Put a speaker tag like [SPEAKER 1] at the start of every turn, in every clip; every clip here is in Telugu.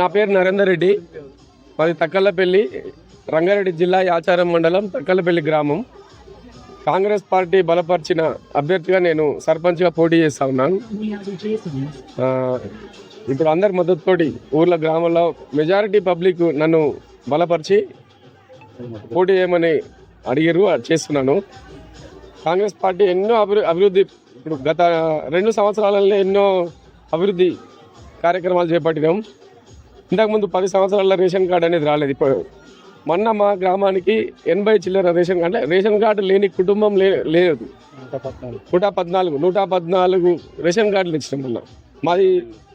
[SPEAKER 1] నా పేరు నరేందర్ రెడ్డి మాది తక్కలపల్లి రంగారెడ్డి జిల్లా యాచారం మండలం తక్కలపల్లి గ్రామం. కాంగ్రెస్ పార్టీ బలపరిచిన అభ్యర్థిగా నేను సర్పంచ్గా పోటీ చేస్తా ఉన్నాను. ఇప్పుడు అందరి మద్దతుతోటి ఊర్ల గ్రామంలో మెజారిటీ పబ్లిక్ నన్ను బలపరిచి పోటీ చేయమని అడిగారు అది చేస్తున్నాను. కాంగ్రెస్ పార్టీ ఎన్నో అభివృద్ధి ఇప్పుడు గత రెండు సంవత్సరాలలో ఎన్నో అభివృద్ధి కార్యక్రమాలు చేపట్టినాం. ఇంతకుముందు పది సంవత్సరాల రేషన్ కార్డు అనేది రాలేదు. ఇప్పుడు మొన్న మా గ్రామానికి ఎనభై చిల్లర రేషన్ కార్డు రేషన్ కార్డు లేని కుటుంబం లే లేదు. నూట పద్నాలుగు. నూట పద్నాలుగు రేషన్ కార్డులు ఇచ్చినాం మొన్న. మాది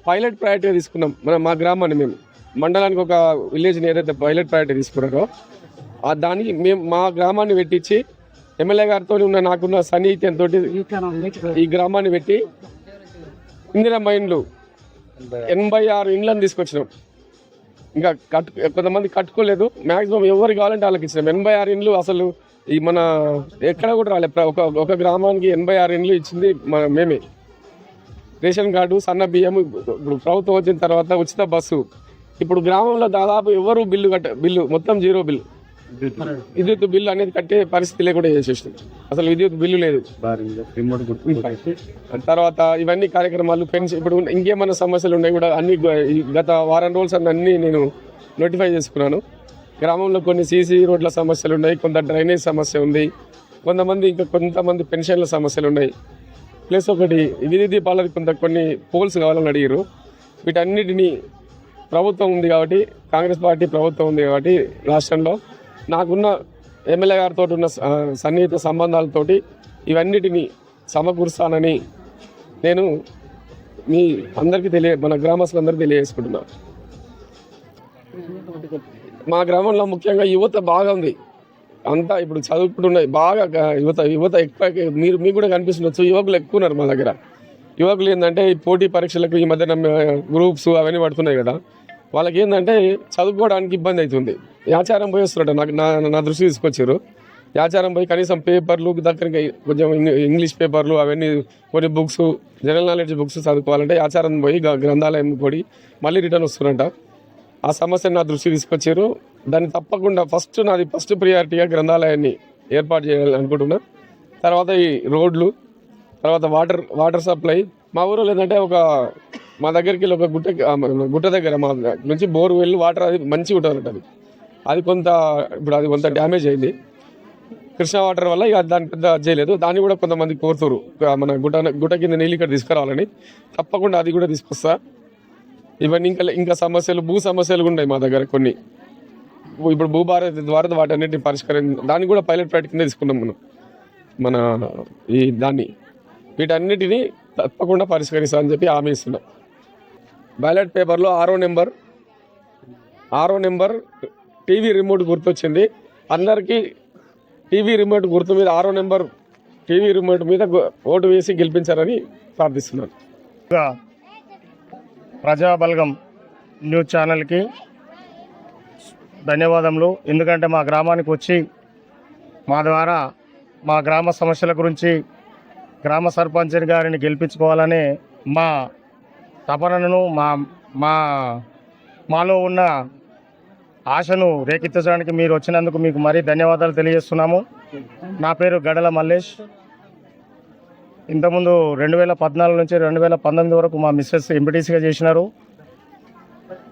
[SPEAKER 1] పైలట్ ప్రయారిటీగా తీసుకున్నాం మన మా గ్రామాన్ని మేము. మండలానికి ఒక విలేజ్ని ఏదైతే పైలట్ ప్రయారిటీ తీసుకున్నారో. ఆ దానికి మేము మా గ్రామాన్ని పెట్టించి ఎమ్మెల్యే గారితో ఉన్న నాకున్న సన్నిహిత్యంతో ఈ గ్రామాన్ని పెట్టి ఇందిరా మైండ్లు ఎనభై ఆరు ఇండ్లను తీసుకొచ్చినాం. ఇంకా కట్టు కొంతమంది కట్టుకోలేదు. మాక్సిమం ఎవరు కావాలంటే వాళ్ళకి ఇచ్చినాం ఎనభై ఆరు ఇండ్లు అసలు ఈ మన ఎక్కడ కూడా రాలే. ఒక ఒక గ్రామానికి ఎనభై ఆరు ఇండ్లు ఇచ్చింది మన మేమే. రేషన్ కార్డు సన్న బియ్యం ఇప్పుడు ప్రభుత్వం వచ్చిన తర్వాత ఉచిత బస్సు. ఇప్పుడు గ్రామంలో దాదాపు ఎవరు బిల్లు కట్ట బిల్లు మొత్తం జీరో బిల్లు. విద్యుత్ బిల్లు అనేది కట్టే పరిస్థితి లేకుండా చేసేసింది అసలు విద్యుత్ బిల్లు లేదు. తర్వాత ఇవన్నీ కార్యక్రమాలు పెన్షన్ ఇప్పుడు ఇంకేమైనా సమస్యలు ఉన్నాయి కూడా అన్ని గత వారం రోజులు అన్ని అన్ని నేను నోటిఫై చేసుకున్నాను. గ్రామంలో కొన్ని సీసీ రోడ్ల సమస్యలు ఉన్నాయి కొంత డ్రైనేజ్ సమస్య ఉంది కొంతమంది ఇంకా కొంతమంది పెన్షన్ల సమస్యలు ఉన్నాయి. ప్లస్ ఒకటి విధి దీపాలకి కొంత కొన్ని పోల్స్ కావాలని అడిగారు వీటన్నిటిని ప్రభుత్వం ఉంది కాబట్టి కాంగ్రెస్ పార్టీ ప్రభుత్వం ఉంది కాబట్టి రాష్ట్రంలో నాకున్న ఎమ్మెల్యే గారితో ఉన్న స- సన్నిహిత సంబంధాలతోటి ఇవన్నిటిని సమకూరుస్తానని నేను మీ అందరికీ తెలియ మన గ్రామస్తులందరికీ తెలియజేసుకుంటున్నాను మా గ్రామంలో ముఖ్యంగా యువత బాగా ఉంది. అంతా ఇప్పుడు చదువుకుంటున్నాయి. బాగా యువత యువత ఎక్కువ మీరు మీకు కూడా కనిపిస్తుండొచ్చు. యువకులు ఎక్కువ ఉన్నారు మా దగ్గర. యువకులు ఏంటంటే ఈ పోటీ పరీక్షలకు ఈ మధ్యన గ్రూప్స్ అవన్నీ పడుతున్నాయి కదా. వాళ్ళకి ఏంటంటే చదువుకోవడానికి ఇబ్బంది అవుతుంది. యాచారం పోయి వస్తున్నాడు నాకు నా నా దృష్టి తీసుకొచ్చారు. యాచారం పోయి కనీసం పేపర్లు దగ్గరికి కొంచెం ఇంగ్లీష్ పేపర్లు అవన్నీ కొన్ని బుక్స్ జనరల్ నాలెడ్జ్ బుక్స్ చదువుకోవాలంటే యాచారం పోయి గ్రంథాలయం పోయి మళ్ళీ రిటర్న్ వస్తున్నట ఆ సమస్యను నా దృష్టి తీసుకొచ్చారు. దాన్ని తప్పకుండా ఫస్ట్ నాది ఫస్ట్ ప్రియారిటీగా గ్రంథాలయాన్ని ఏర్పాటు చేయాలని అనుకుంటున్నా. తర్వాత ఈ రోడ్లు తర్వాత వాటర్ వాటర్ సప్లై. మా ఊరు లేదంటే ఒక మా దగ్గరికి వెళ్ళి ఒక గుట్ట గుట్ట దగ్గర మా నుంచి బోర్ వెళ్ళి వాటర్ అది మంచిగా ఉంటుంది అది. అది కొంత ఇప్పుడు అది కొంత డ్యామేజ్ అయింది. కృష్ణా వాటర్ వల్ల ఇక దాని పెద్ద అది చేయలేదు. దాన్ని కూడా కొంతమంది కోరుతారు. మన గుట్ట గుట్ట కింద నీళ్ళు ఇక్కడ తీసుకురావాలని. తప్పకుండా అది కూడా తీసుకొస్తా. ఇవన్నీ ఇంకా ఇంకా సమస్యలు భూ సమస్యలు ఉన్నాయి మా దగ్గర కొన్ని. ఇప్పుడు భూభారతి ద్వారా వాటన్నిటిని పరిష్కరించ దాన్ని కూడా పైలట్ ప్రాజెక్ట్ కింద తీసుకున్నాం మనం. మన ఈ దాన్ని. వీటన్నిటిని తప్పకుండా పరిష్కరిస్తా అని చెప్పి హామీ ఇస్తున్నాం. బ్యాలెట్ పేపర్లో ఆరో నెంబర్ ఆరో నెంబర్ టీవీ రిమోట్ గుర్తొచ్చింది. అందరికీ టీవీ రిమోట్ గుర్తు మీద ఆరో నెంబర్ టీవీ రిమోట్ మీద ఓటు వేసి గెలిపించారని ప్రార్థిస్తున్నాను.
[SPEAKER 2] గా ప్రజాబలగం న్యూస్ ఛానల్కి ధన్యవాదములు. ఎందుకంటే మా గ్రామానికి వచ్చి మా ద్వారా మా గ్రామ సమస్యల గురించి గ్రామ సర్పంచ్ గారిని గెలిపించుకోవాలని మా తపనను మా మా మాలో ఉన్న ఆశను రేకెత్తించడానికి మీరు వచ్చినందుకు మీకు మరీ ధన్యవాదాలు తెలియజేస్తున్నాము. నా పేరు గడల మల్లేష్. ఇంతకుముందు రెండు వేల పద్నాలుగు నుంచి రెండు వేల పంతొమ్మిది వరకు మా మిస్సెస్ ఎంపీటీసీగా చేసినారు.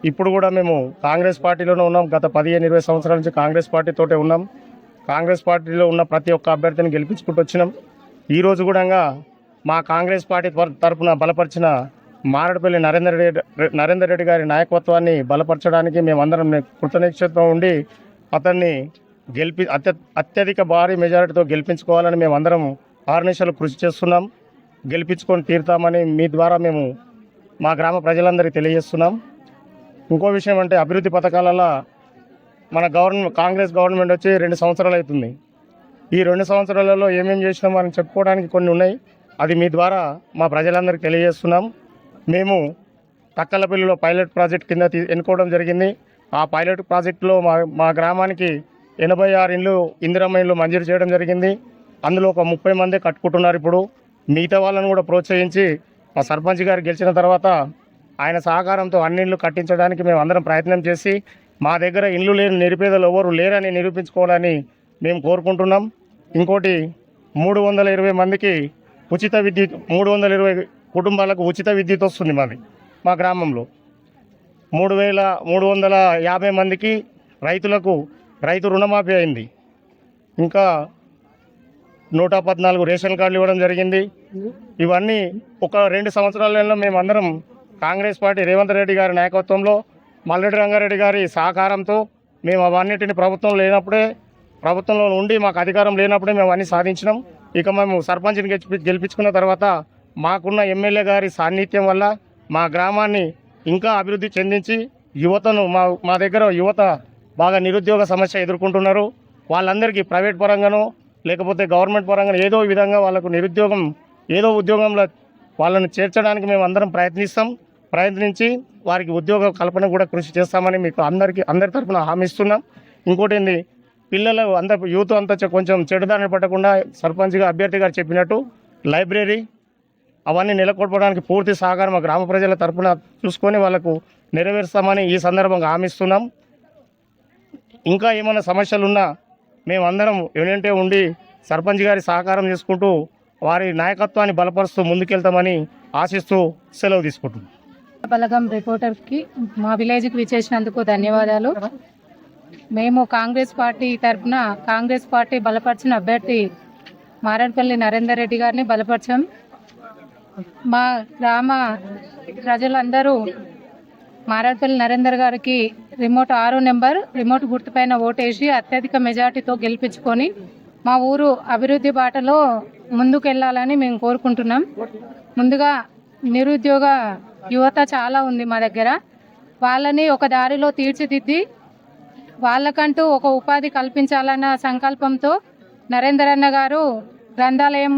[SPEAKER 2] ఇప్పుడు కూడా మేము కాంగ్రెస్ పార్టీలోనే ఉన్నాం. గత పదిహేను ఇరవై సంవత్సరాల నుంచి కాంగ్రెస్ పార్టీతోటే ఉన్నాం. కాంగ్రెస్ పార్టీలో ఉన్న ప్రతి ఒక్క అభ్యర్థిని గెలిపించుకుంటూ వచ్చినాం. ఈరోజు కూడా మా కాంగ్రెస్ పార్టీ తర- తరపున బలపరిచిన మారడపల్లి నరేందర్ రెడ్డి నరేందర్ రెడ్డి గారి నాయకత్వాన్ని బలపరచడానికి మేమందరం కృతనిశ్చితం ఉండి అతన్ని గెలిపి అత్య అత్యధిక భారీ మెజారిటీతో గెలిపించుకోవాలని మేమందరం ఆర్నిషలు కృషి చేస్తున్నాం. గెలిపించుకొని తీరుతామని మీ ద్వారా మేము మా గ్రామ ప్రజలందరికీ తెలియజేస్తున్నాం. ఇంకో విషయం అంటే అభివృద్ధి పథకాలలో మన గవర్నమెంట్ కాంగ్రెస్ గవర్నమెంట్ వచ్చి రెండు సంవత్సరాలు అవుతుంది. ఈ రెండు సంవత్సరాలలో ఏమేమి చేసినామో అని చెప్పుకోవడానికి కొన్ని ఉన్నాయి. అది మీ ద్వారా మా ప్రజలందరికీ తెలియజేస్తున్నాం. మేము తక్కలపల్లిలో పైలట్ ప్రాజెక్ట్ కింద తీ- ఎన్నుకోవడం జరిగింది. ఆ పైలట్ ప్రాజెక్టులో మా మా గ్రామానికి ఎనభై ఆరు ఇండ్లు ఇందిరమ్మ ఇండ్లు మంజూరు చేయడం జరిగింది. అందులో ఒక ముప్పై మంది కట్టుకుంటున్నారు ఇప్పుడు. మిగతా వాళ్ళని కూడా ప్రోత్సహించి మా సర్పంచ్ గారు గెలిచిన తర్వాత ఆయన సహకారంతో అన్ని ఇండ్లు కట్టించడానికి మేము అందరం ప్రయత్నం చేసి మా దగ్గర ఇల్లు లేని నిరుపేదలు ఎవరు లేరని నిరూపించుకోవాలని మేము కోరుకుంటున్నాం. ఇంకోటి మూడు వందల ఇరవై మందికి ఉచిత విద్యుత్ మూడు వందల ఇరవై కుటుంబాలకు ఉచిత విద్యుత్ వస్తుంది మాది మా గ్రామంలో. మూడు వేల మూడు వందల యాభై మందికి రైతులకు రైతు రుణమాఫీ అయింది. ఇంకా నూట పద్నాలుగు రేషన్ కార్డులు ఇవ్వడం జరిగింది. ఇవన్నీ ఒక రెండు సంవత్సరాలలో మేమందరం కాంగ్రెస్ పార్టీ రేవంత్ రెడ్డి గారి నాయకత్వంలో మల్లెడ్డి రంగారెడ్డి గారి సహకారంతో మేము అవన్నిటిని ప్రభుత్వం లేనప్పుడే ప్రభుత్వంలో ఉండి మాకు అధికారం లేనప్పుడే మేము అన్నీ సాధించినాం. ఇక మేము సర్పంచ్ని గెలిపి గెలిపించుకున్న తర్వాత మాకున్న ఎమ్మెల్యే గారి సాన్నిధ్యం వల్ల మా గ్రామాన్ని ఇంకా అభివృద్ధి చెందించి యువతను మా మా దగ్గర యువత బాగా నిరుద్యోగ సమస్య ఎదుర్కొంటున్నారు. వాళ్ళందరికీ ప్రైవేట్ పరంగానో లేకపోతే గవర్నమెంట్ పరంగా ఏదో విధంగా వాళ్ళకు నిరుద్యోగం ఏదో ఉద్యోగంలో వాళ్ళని చేర్చడానికి మేము అందరం ప్రయత్నిస్తాం. ప్రయత్నించి వారికి ఉద్యోగ కల్పన కూడా కృషి చేస్తామని మీకు అందరికీ అందరి తరఫున హామీ ఇస్తున్నాం. ఇంకోటి ఏంది పిల్లలు అంత యూత్ అంతా కొంచెం చెడుదారిన పట్టకుండా సర్పంచ్గా అభ్యర్థి గారు చెప్పినట్టు లైబ్రరీ అవన్నీ నెలకొల్పడానికి పూర్తి సహకారం మా గ్రామ ప్రజల తరఫున చూసుకొని వాళ్ళకు నెరవేరుస్తామని ఈ సందర్భంగా హామీస్తున్నాం. ఇంకా ఏమైనా సమస్యలు ఉన్నా మేమందరం యూనియంటే ఉండి సర్పంచ్ గారి సహకారం చేసుకుంటూ వారి నాయకత్వాన్ని బలపరుస్తూ ముందుకెళ్తామని ఆశిస్తూ సెలవు తీసుకుంటున్నాం.
[SPEAKER 3] బలగం రిపోర్టర్కి మా విలేజ్కి విచ్చేసినందుకు ధన్యవాదాలు. మేము కాంగ్రెస్ పార్టీ తరఫున కాంగ్రెస్ పార్టీ బలపరిచిన అభ్యర్థి మారేడుపల్లి నరేందర్ రెడ్డి గారిని బలపరిచాం. మా గ్రామ ప్రజలందరూ మారేడుపల్లి నరేందర్ గారికి రిమోట్ ఆరు నెంబర్ రిమోట్ గుర్తుపైన ఓటేసి అత్యధిక మెజార్టీతో గెలిపించుకొని మా ఊరు అభివృద్ధి బాటలో ముందుకెళ్ళాలని మేము కోరుకుంటున్నాం. ముందుగా నిరుద్యోగ యువత చాలా ఉంది మా దగ్గర. వాళ్ళని ఒక దారిలో తీర్చిదిద్ది వాళ్ళకంటూ ఒక ఉపాధి కల్పించాలన్న సంకల్పంతో నరేందర్ అన్న గారు గ్రంథాలయం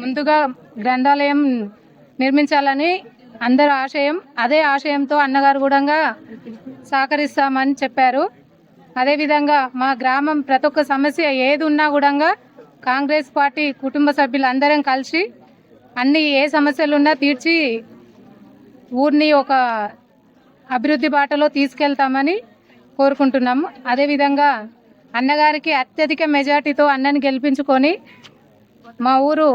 [SPEAKER 3] ముందుగా గ్రంథాలయం నిర్మించాలని అందరు ఆశయం అదే ఆశయంతో అన్నగారు కూడా సహకరిస్తామని చెప్పారు. అదేవిధంగా మా గ్రామం ప్రతి ఒక్క సమస్య ఏది ఉన్నా కూడా కాంగ్రెస్ పార్టీ కుటుంబ సభ్యులందరం కలిసి అన్ని ఏ సమస్యలు ఉన్నా తీర్చి ఊరిని ఒక అభివృద్ధి బాటలో తీసుకెళ్తామని కోరుకుంటున్నాము. అదేవిధంగా అన్నగారికి అత్యధిక మెజార్టీతో అన్నని గెలిపించుకొని మా ఊరు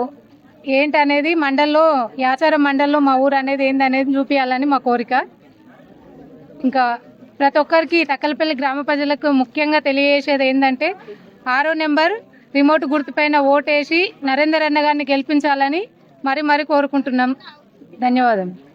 [SPEAKER 3] ఏంటనేది మండల్లో యాచారం మండల్లో మా ఊరు అనేది ఏందనేది చూపించాలని మా కోరిక. ఇంకా ప్రతి ఒక్కరికి తక్కలపల్లి గ్రామ ప్రజలకు ముఖ్యంగా తెలియజేసేది ఏంటంటే ఆరో నెంబర్ రిమోట్ గుర్తుపైన ఓటేసి నరేందర్ అన్న గారిని గెలిపించాలని మరి మరి కోరుకుంటున్నాం. ధన్యవాదాలు